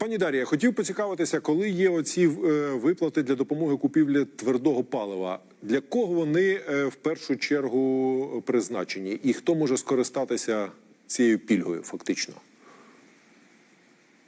Пані Дар'я, хотів поцікавитися, коли є оці е, виплати для допомоги купівлі твердого палива, для кого вони е, в першу чергу призначені, і хто може скористатися цією пільгою, фактично?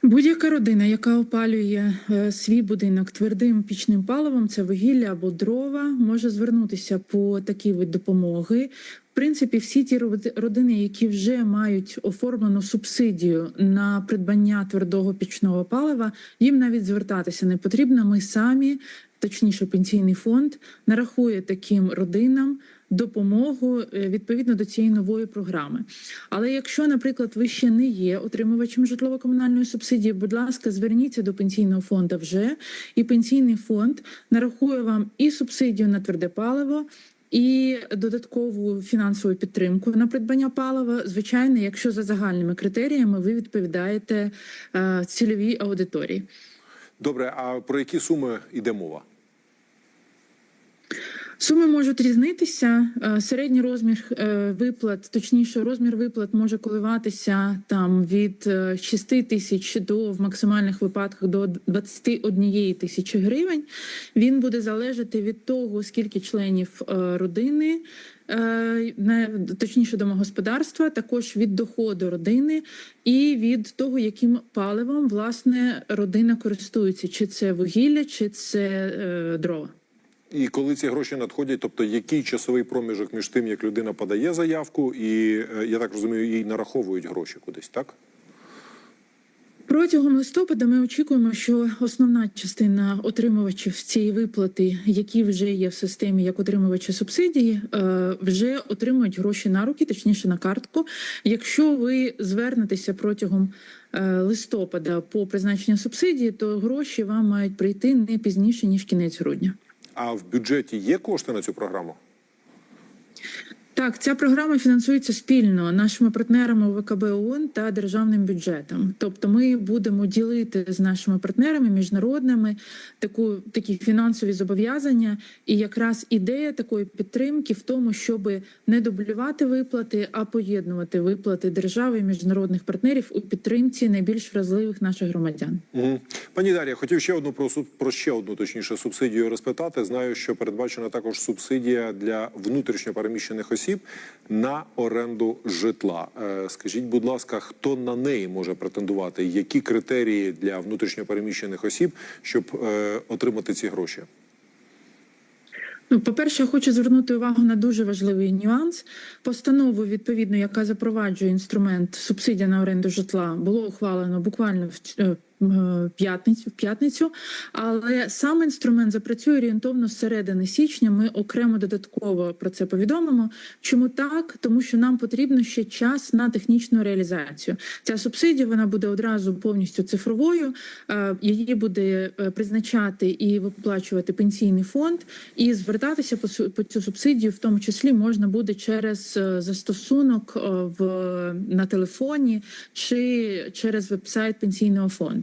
Будь-яка родина, яка опалює е, свій будинок твердим пічним паливом, це вугілля або дрова, може звернутися по такий вид допомоги. Принципі, всі ті родини, які вже мають оформлену субсидію на придбання твердого пічного палива, їм навіть звертатися не потрібно. Ми самі, точніше, пенсійний фонд, нарахує таким родинам допомогу е, відповідно до цієї нової програми. Але якщо, наприклад, ви ще не є отримувачем житлово-комунальної субсидії, будь ласка, зверніться до пенсійного фонду вже, і пенсійний фонд нарахує вам і субсидію на тверде паливо. І додаткову фінансову підтримку на придбання палива, звичайно, якщо за загальними критеріями ви відповідаєте е, цільовій аудиторії. Добре, а про які суми йде мова? Суми можуть різнитися. Е, Середній розмір е, виплат, точніше, розмір виплат може коливатися там від е, 6 тисяч до в максимальних випадках до 21 тисячі гривень. Він буде залежати від того, скільки членів е, родини. е, Точніше, домогосподарства, також від доходу родини і від того, яким паливом власне родина користується, чи це вугілля, чи це е, дрова. І коли ці гроші надходять, тобто який часовий проміжок між тим, як людина подає заявку, і е, я так розумію, їй нараховують гроші кудись, так? Протягом листопада ми очікуємо, що основна частина отримувачів цієї виплати, які вже є в системі як отримувачі субсидії, е, вже отримують гроші на руки, точніше на картку. Якщо ви звернетеся протягом е, листопада по призначенню субсидії, то гроші вам мають прийти не пізніше ніж кінець грудня. А в бюджеті є кошти на цю програму? Так, ця програма фінансується спільно нашими партнерами ВКБ ООН та державним бюджетом. Тобто, ми будемо ділити з нашими партнерами міжнародними таку такі фінансові зобов'язання. І якраз ідея такої підтримки в тому, щоб не дублювати виплати, а поєднувати виплати держави і міжнародних партнерів у підтримці найбільш вразливих наших громадян. Угу. Пані Дар'я, хотів ще одну про про ще одну точніше субсидію розпитати. Знаю, що передбачена також субсидія для внутрішньо переміщених осіб на оренду житла. Е, Скажіть, будь ласка, хто на неї може претендувати? Які критерії для внутрішньо переміщених осіб, щоб е, отримати ці гроші? Ну, по-перше, я хочу звернути увагу на дуже важливий нюанс. Постанову, відповідно, яка запроваджує інструмент субсидія на оренду житла, було ухвалено буквально в е, п'ятницю, в п'ятницю. Але сам інструмент запрацює орієнтовно з середини січня. Ми окремо додатково про це повідомимо. Чому так? Тому що нам потрібно ще час на технічну реалізацію. Ця субсидія вона буде одразу повністю цифровою. Е, Її буде е, призначати і виплачувати пенсійний фонд, і звертатися по цю субсидію, в тому числі можна буде через е, застосунок е, в на телефоні чи через вебсайт пенсійного фонду.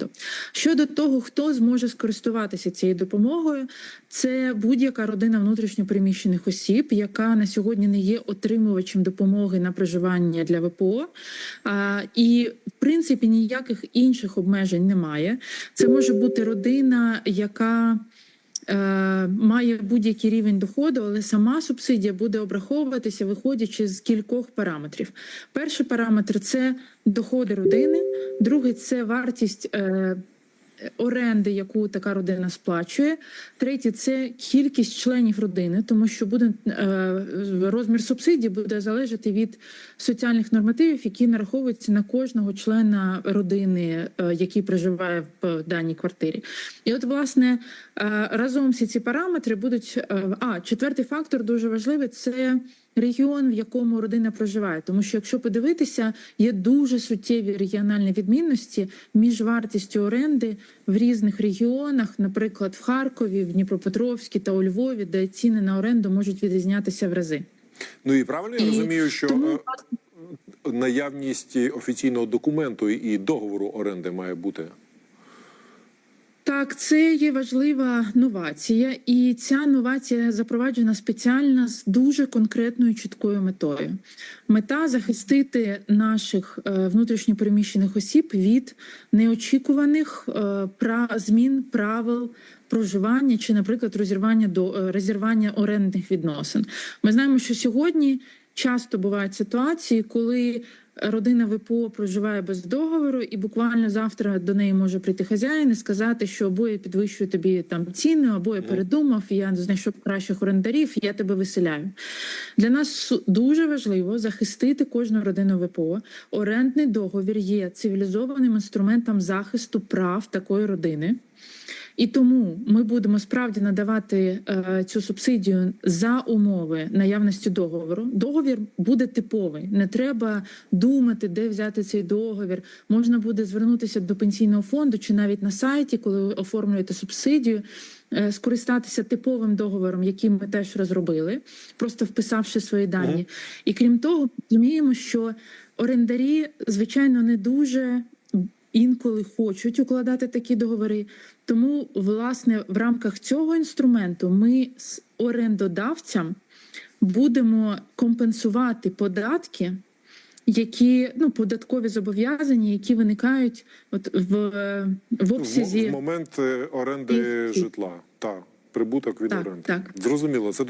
Щодо того, хто зможе скористуватися цією допомогою, це будь-яка родина внутрішньопереміщених осіб, яка на сьогодні не є отримувачем допомоги на проживання для ВПО. А, і в принципі ніяких інших обмежень немає. Це може бути родина, яка має будь-який рівень доходу, але сама субсидія буде обраховуватися, виходячи з кількох параметрів. Перший параметр це доходи родини, другий це вартість. Оренди, яку така родина сплачує, третє це кількість членів родини, тому що буде е, розмір субсидії буде залежати від соціальних нормативів, які нараховуються на кожного члена родини, е, який проживає в даній квартирі. І от, власне, е, разом всі ці параметри будуть. А четвертий фактор дуже важливий це. Регіон, в якому родина проживає, тому що якщо подивитися, є дуже суттєві регіональні відмінності між вартістю оренди в різних регіонах, наприклад, в Харкові, в Дніпропетровській та у Львові, де ціни на оренду можуть відрізнятися в рази. Ну і правильно я І розумію, що тому, е, наявність офіційного документу і договору оренди має бути. Так, це є важлива новація, і ця новація запроваджена спеціально з дуже конкретною чіткою метою. Мета захистити наших е, внутрішньопереміщених осіб від неочікуваних е, змін правил проживання чи, наприклад, розірвання до е, розірвання орендних відносин. Ми знаємо, що сьогодні часто бувають ситуації, коли родина ВПО проживає без договору, і буквально завтра до неї може прийти хазяїн і сказати, що або я підвищую тобі там ціну, або я передумав, я знайшов кращих орендарів, я тебе виселяю. Для нас дуже важливо захистити кожну родину ВПО. Орендний договір є цивілізованим інструментом захисту прав такої родини. І тому ми будемо справді надавати е, цю субсидію за умови наявності договору. Договір буде типовий. Не треба думати, де взяти цей договір. Можна буде звернутися до пенсійного фонду чи навіть на сайті, коли ви оформлюєте субсидію. е, Скористатися типовим договором, який ми теж розробили, просто вписавши свої дані. І крім того, розуміємо, що орендарі, звичайно, не дуже інколи хочуть укладати такі договори. Тому, власне, в рамках цього інструменту ми з орендодавцям будемо компенсувати податки, які ну податкові зобов'язання, які виникають от в, в обсязі. в момент е, оренди І- житла. Так, прибуток від Так, оренди. так. Зрозуміло, це дуже.